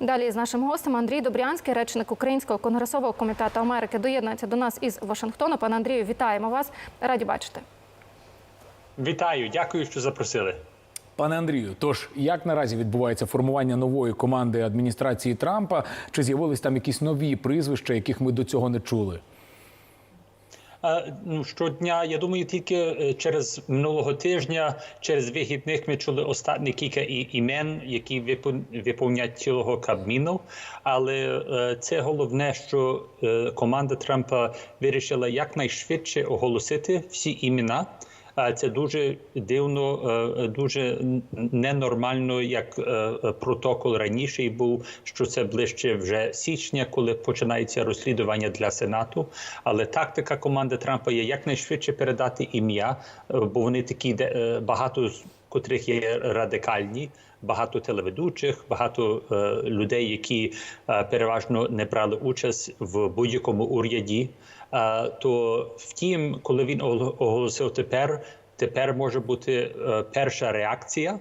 Далі з нашим гостем Андрій Добрянський, речник Українського конгресового комітету Америки, доєднується до нас із Вашингтона. Пане Андрію, вітаємо вас. Раді бачити. Вітаю, дякую, що запросили. Пане Андрію, тож як наразі відбувається формування нової команди адміністрації Трампа? Чи з'явились там якісь нові прізвища, яких ми до цього не чули? Ну, щодня, я думаю, тільки е, через минулого тижня, через вихідних ми чули останні кілька імен, які випо- виповнять цілого кабміну. Але е, це головне, що е, команда Трампа вирішила якнайшвидше оголосити всі імена. Це дуже дивно, е, дуже ненормально, як е, протокол раніше був, що це ближче вже січня, коли починається розслідування для Сенату. Але тактика команди Трампа є якнайшвидше передати ім'я, е, бо вони такі багато з котрих є радикальні. Багато телеведучих, багато е, людей, які е, переважно не брали участь в будь-якому уряді. Е, то втім, коли він оголосив тепер, тепер може бути е, перша реакція.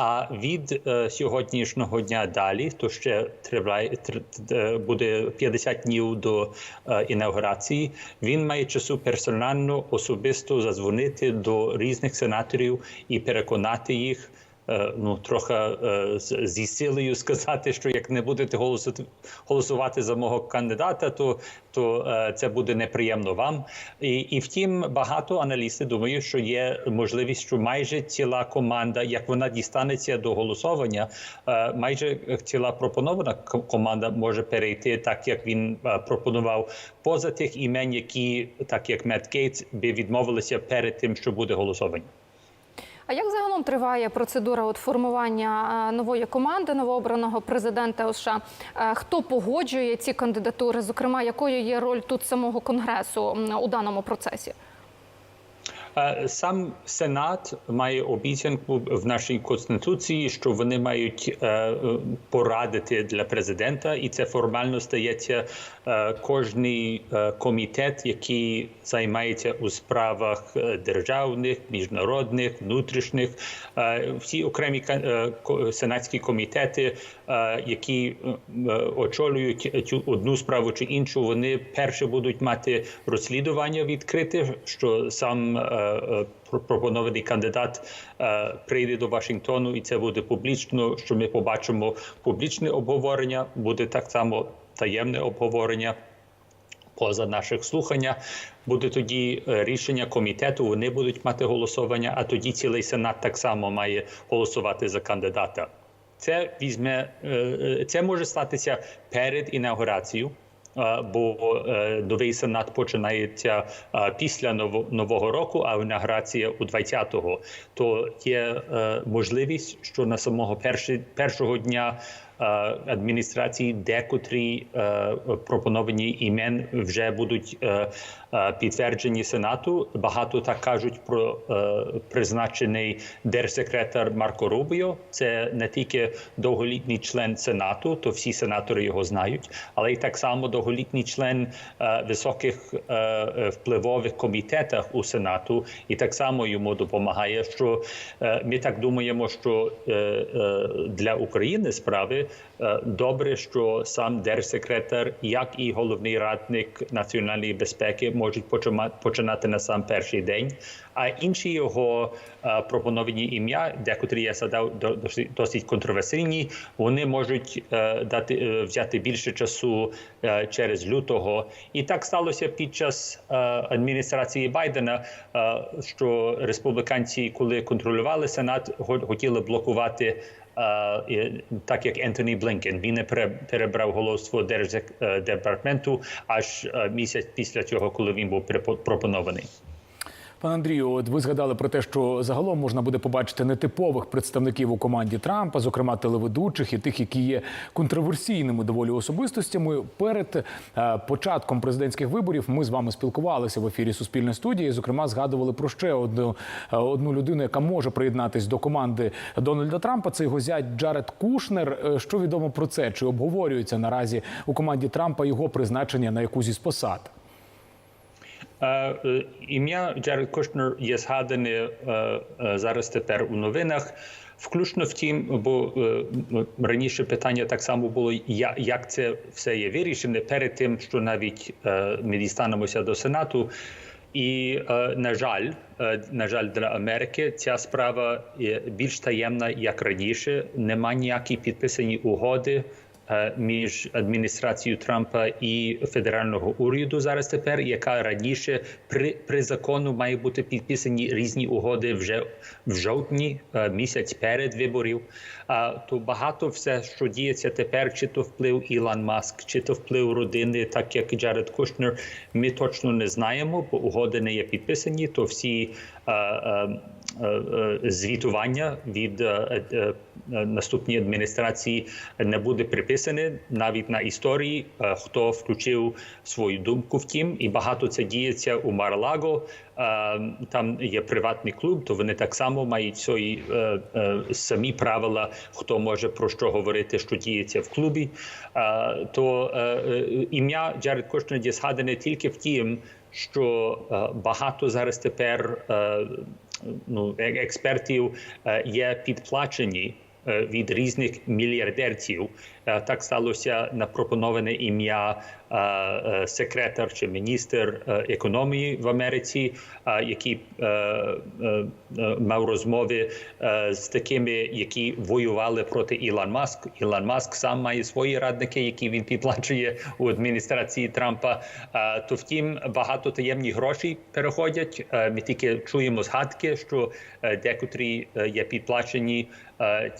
А від е, сьогоднішнього дня далі, то ще триває тр- е, буде 50 днів до е, інаугурації. Він має часу персонально особисто зазвонити до різних сенаторів і переконати їх. Е, Ну, трохи е, зі силою сказати, що як не будете голосувати, голосувати за мого кандидата, то, то е, це буде неприємно вам. І, і втім, багато аналістів думають, що є можливість, що майже ціла команда, як вона дістанеться до голосування, майже ціла пропонована команда може перейти так, як він пропонував, поза тих імен, які, так як Мет Гейтс, би відмовилися перед тим, що буде голосування. А як загалом триває процедура от формування е, нової команди новообраного президента США? Е, Хто погоджує ці кандидатури? Зокрема, якою є роль тут самого конгресу у даному процесі? Сам Сенат має обіцянку в нашій конституції, що вони мають е, е, порадити для президента, і це формально стається е, кожний комітет, який займається у справах державних, міжнародних, внутрішніх. Всі окремі сенатські комітети, які очолюють цю одну справу чи іншу, вони перше будуть мати розслідування відкрите, що сам пропонований кандидат е, прийде до Вашингтону, і це буде публічно. Що ми побачимо публічне обговорення, буде так само таємне обговорення. Поза наших слухання буде тоді е, рішення комітету. Вони будуть мати голосування, а тоді цілий сенат так само має голосувати за кандидата. Це візьме е, е, це може статися перед інаугурацією. Бо е, новий сенат починається після ново- нового року, а інаграція у 20-го. То є е, можливість, що на самого першого дня адміністрації декотрі е, пропоновані імен вже будуть е, е, підтверджені сенату. Багато так кажуть про е, призначений держсекретар Марко Рубіо. Це не тільки довголітній член сенату, то всі сенатори його знають, але й так само довголітній член е, високих е, е, впливових комітетах у сенату, і так само йому допомагає. Що е, ми так думаємо, що е, е, для України справи е, добре, що сам держсекретар, як і головний радник національної безпеки, можуть починати на сам перший день. А інші його е, пропоновані ім'я, декотрі я задав до- досить- контроверсійні, вони можуть е, дати е, взяти більше часу е, через лютого. І так сталося під час е, адміністрації Байдена, е, що республіканці, коли контролювали сенат, хотіли блокувати. Е, Так як Ентоні Блінкен, він не пере- перебрав голосство держдепартаменту аж е, місяць після цього, коли він був пропонований. Пане Андрію, от ви згадали про те, що загалом можна буде побачити нетипових представників у команді Трампа, зокрема телеведучих і тих, які є контроверсійними доволі особистостями. Перед е, початком президентських виборів ми з вами спілкувалися в ефірі Суспільної студії. Зокрема, згадували про ще одну, е, одну людину, яка може приєднатись до команди Дональда Трампа. Це його зять Джаред Кушнер. Е, Що відомо про це? Чи обговорюється наразі у команді Трампа його призначення на якусь із посад? Е, Ім'я Джеред Кушнер є згадане е, зараз тепер у новинах. Включно в тім, бо е, раніше питання так само було, як це все є вирішене перед тим, що навіть ми дістанемося до Сенату. І на жаль, на жаль, для Америки ця справа більш таємна як раніше. Нема ніякі підписані угоди між адміністрацією Трампа і федерального уряду зараз тепер, яка раніше при, при закону має бути підписані різні угоди вже в жовтні, е, місяць перед виборів. А то багато все, що діється тепер, чи то вплив Ілон Маск, чи то вплив родини, так як Джаред Кушнер, ми точно не знаємо, бо угоди не є підписані. То всі е, е, е, е, звітування від е, е, е, наступній адміністрації не буде приписане навіть на історії, е, хто включив свою думку в тім, і багато це діється у Марлаго. Е, Там є приватний клуб, то вони так само мають свої е, е, самі правила, хто може про що говорити, що діється в клубі. Е, То е, е, ім'я Джаред Кушнер є згадане тільки в тім, що е, багато зараз тепер е, ну, експертів е, є підплачені е, від різних мільярдерців. Е, Так сталося на пропоноване ім'я е, е, секретар чи міністр економії в Америці, який мав розмови з такими, які воювали проти Ілон Маск. Ілон Маск сам має свої радники, які він підплачує у адміністрації Трампа. То втім, багато таємні гроші переходять. Ми тільки чуємо згадки, що декотрі є підплачені.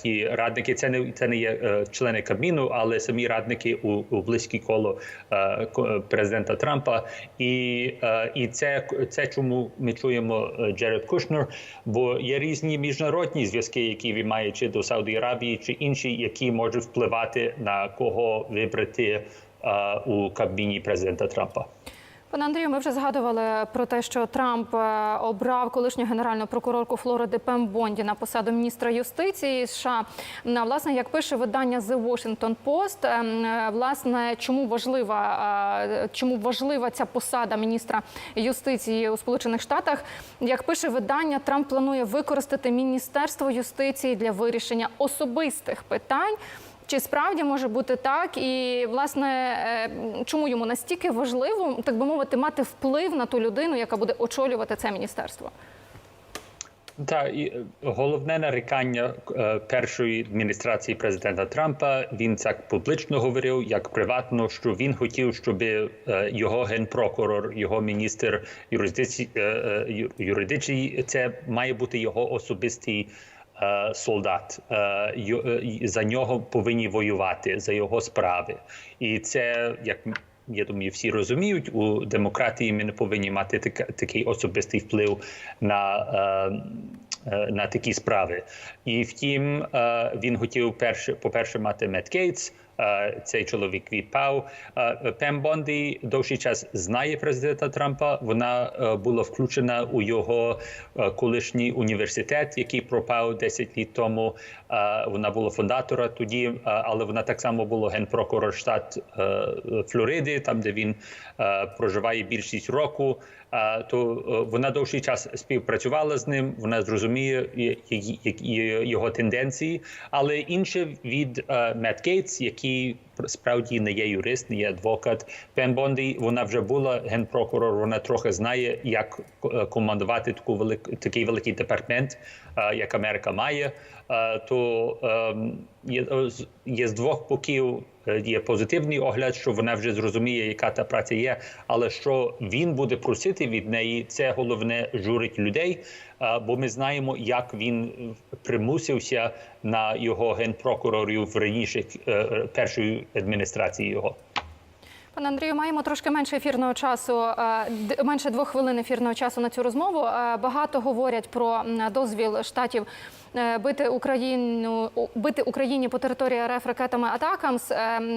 Ті радники, це не це не є члени Кабміну, але самі радники у, у близькі коло е, президента Трампа. І, е, і це, це чому ми чуємо е, Джеред Кушнер, бо є різні міжнародні зв'язки, які він має чи до Сауди Аравії, чи інші, які можуть впливати на кого вибрати е, у Кабміні президента Трампа. Пане Андрію, ми вже згадували про те, що Трамп е, обрав колишню генеральну прокурорку Флориди Пем Бонді на посаду міністра юстиції США. М, Власне, як пише видання The Washington Post, ем, е, власне, чому важлива е, чому важлива ця посада міністра юстиції у Сполучених Штатах? Як пише видання, Трамп планує використати міністерство юстиції для вирішення особистих питань. Чи справді може бути так? І власне е, чому йому настільки важливо, так би мовити, мати вплив на ту людину, яка буде очолювати це міністерство? Так, і е, головне нарікання е, першої адміністрації президента Трампа. Він так публічно говорив, як приватно, що він хотів, щоб його генпрокурор, його міністр юридичний, це має бути його особистий. Е, Солдат Е, е, за нього повинні воювати за його справи, і це як я думаю, всі розуміють у демократії. Ми не повинні мати такий особистий вплив на, на такі справи. І втім, він хотів перше, по-перше, мати Мет Гейтс. Цей чоловік відпав. Пем Бонді довший час знає президента Трампа. Вона е, була включена у його е, колишній університет, який пропав 10 літ тому. Вона була фундатора тоді, е, але вона так само була генпрокурор штат Флориди, там де він проживає більшість року. То е, вона довший час співпрацювала з ним. Вона зрозуміє його тенденції, але інше від е, Мет Гейтс, який справді не є юрист, не є адвокат. Пен Бонді, вона вже була генпрокурор. Вона трохи знає, як е, командувати таку велик, такий великий департамент, е, як Америка має. То ем, є з двох боків. Е, Є позитивний огляд, що вона вже зрозуміє, яка та праця є. Але що він буде просити від неї, це головне журить людей. е, Бо ми знаємо, як він примусився на його генпрокурорів в раніше е, першої адміністрації його. Пане Андрію, маємо трошки менше ефірного часу, е, менше двох хвилин ефірного часу на цю розмову. Е, Багато говорять про дозвіл штатів е, бити Україну бити Україні по території РФ ракетами Атакамс.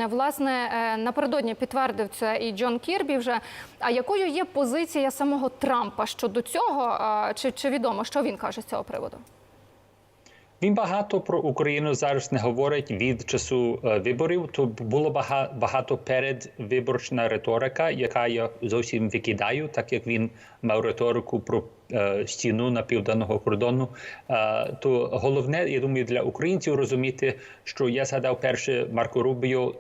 Власне, напередодні підтвердив це і Джон Кірбі. Вже а якою є позиція самого Трампа щодо цього? Чи, чи відомо, що він каже з цього приводу? Він багато про Україну зараз не говорить від часу е, виборів. То було багато передвиборчна риторика, яка я зовсім викидаю, так як він мав риторику про е, стіну на південного кордону. Е, то головне, я думаю, для українців розуміти, що я згадав перше Марко Рубіо,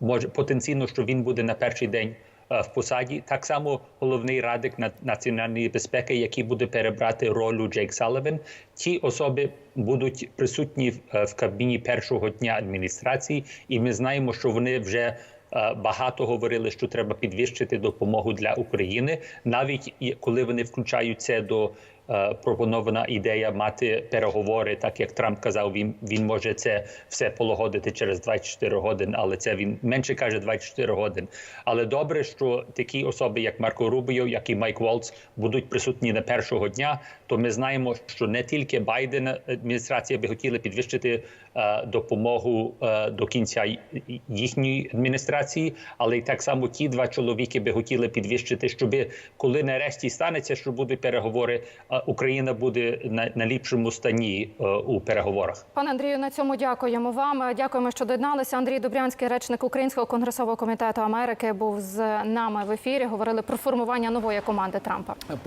може потенційно, що він буде на перший день в посаді. Так само головний радик на- національної безпеки, який буде перебрати роль Джейк Салливен. Ті особи будуть присутні в- е, кабіні першого дня адміністрації, і ми знаємо, що вони вже. е, Багато говорили, що треба підвищити допомогу для України, навіть коли вони включаються до е, пропонована ідея мати переговори, так як Трамп казав, він він може це все полагодити через 24 години, але це він менше каже 24 годин. Але добре, що такі особи, як Марко Рубіо, як і Майк Волц, будуть присутні на першого дня. То ми знаємо, що не тільки Байден адміністрація би хотіла підвищити е, допомогу е, до кінця їхньої адміністрації, але й так само ті два чоловіки би хотіли підвищити, щоб коли нарешті станеться, що будуть переговори, е, Україна буде на, на ліпшому стані е, у переговорах. Пане Андрію, на цьому дякуємо вам. Дякуємо, що доєдналися. Андрій Добрянський, речник Українського конгресового комітету Америки, був з нами в ефірі. Говорили про формування нової команди Трампа.